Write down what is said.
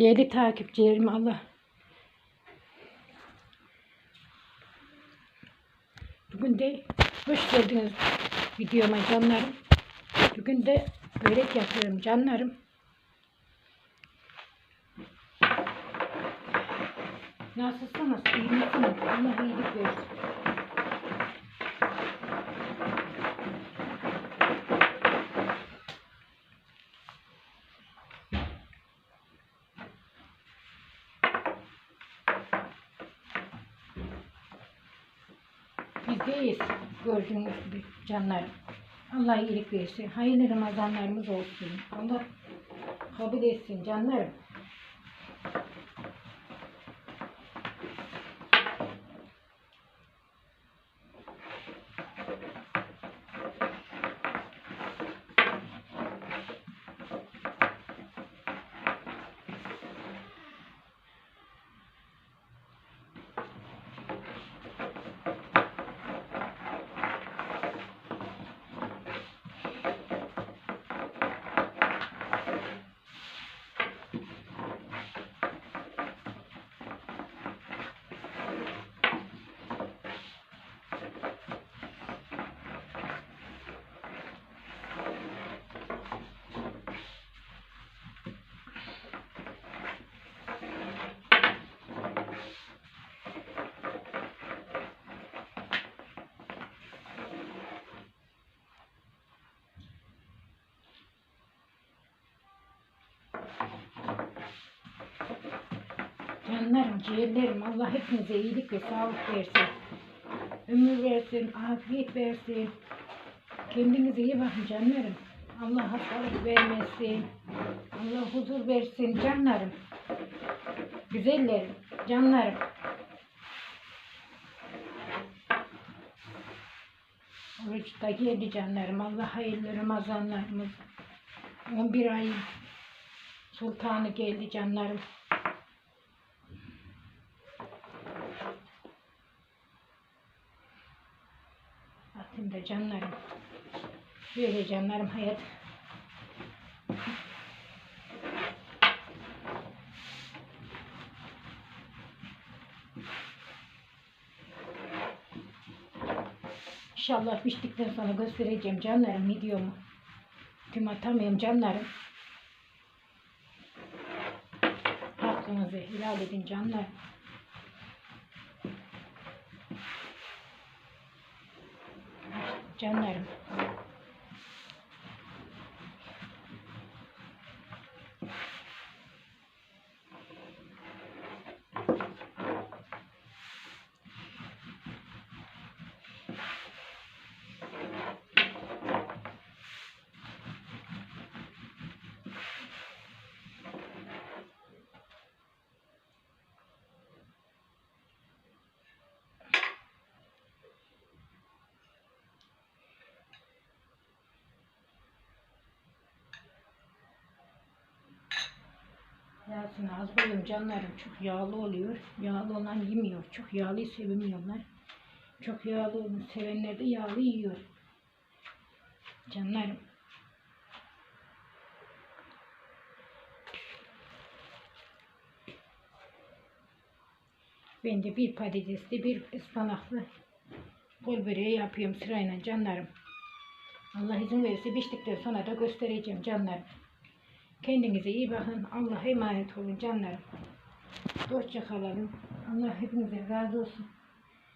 Değerli takipçilerim Allah. Bugün de hoş geldiniz videoma canlarım. Bugün de börek yapıyorum canlarım. Nasılsınız? İyi misiniz? Allah iyilik versin. Bizdeyiz gördüğünüz gibi canlarım. Allah iyilik versin. Hayırlı Ramazanlarımız olsun. Allah kabul etsin canlarım. Canlarım, ciğerlerim Allah hepinize iyilik ve sağlık versin. Ömür versin, afiyet versin. Kendinize iyi bakın canlarım. Allah hastalık vermesin. Allah huzur versin canlarım. Güzellerim, canlarım. Oruç da geldi canlarım. Allah hayırlı Ramazanlarımız. 11 ay sultanı geldi canlarım. Atayım da canlarım. Böyle canlarım hayat. İnşallah piştikten sonra göstereceğim canlarım videomu. Tüm atamıyorum canlarım. Hakkınızı helal edin canlarım. Canlarım. Yağsını az koyun canlarım. Çok yağlı oluyor. Yağlı olan yemiyor. Çok yağlıyı sevmiyorlar. Çok yağlı sevenler de yağlı yiyor. Canlarım. Ben de bir patatesli bir ıspanaklı kol böreği yapıyorum sırayla canlarım. Allah izin verirse piştikten sonra da göstereceğim canlarım. Kendinize iyi bakın. Allah'a emanet olun canlarım. Hoşça kalın. Allah hepinize razı olsun.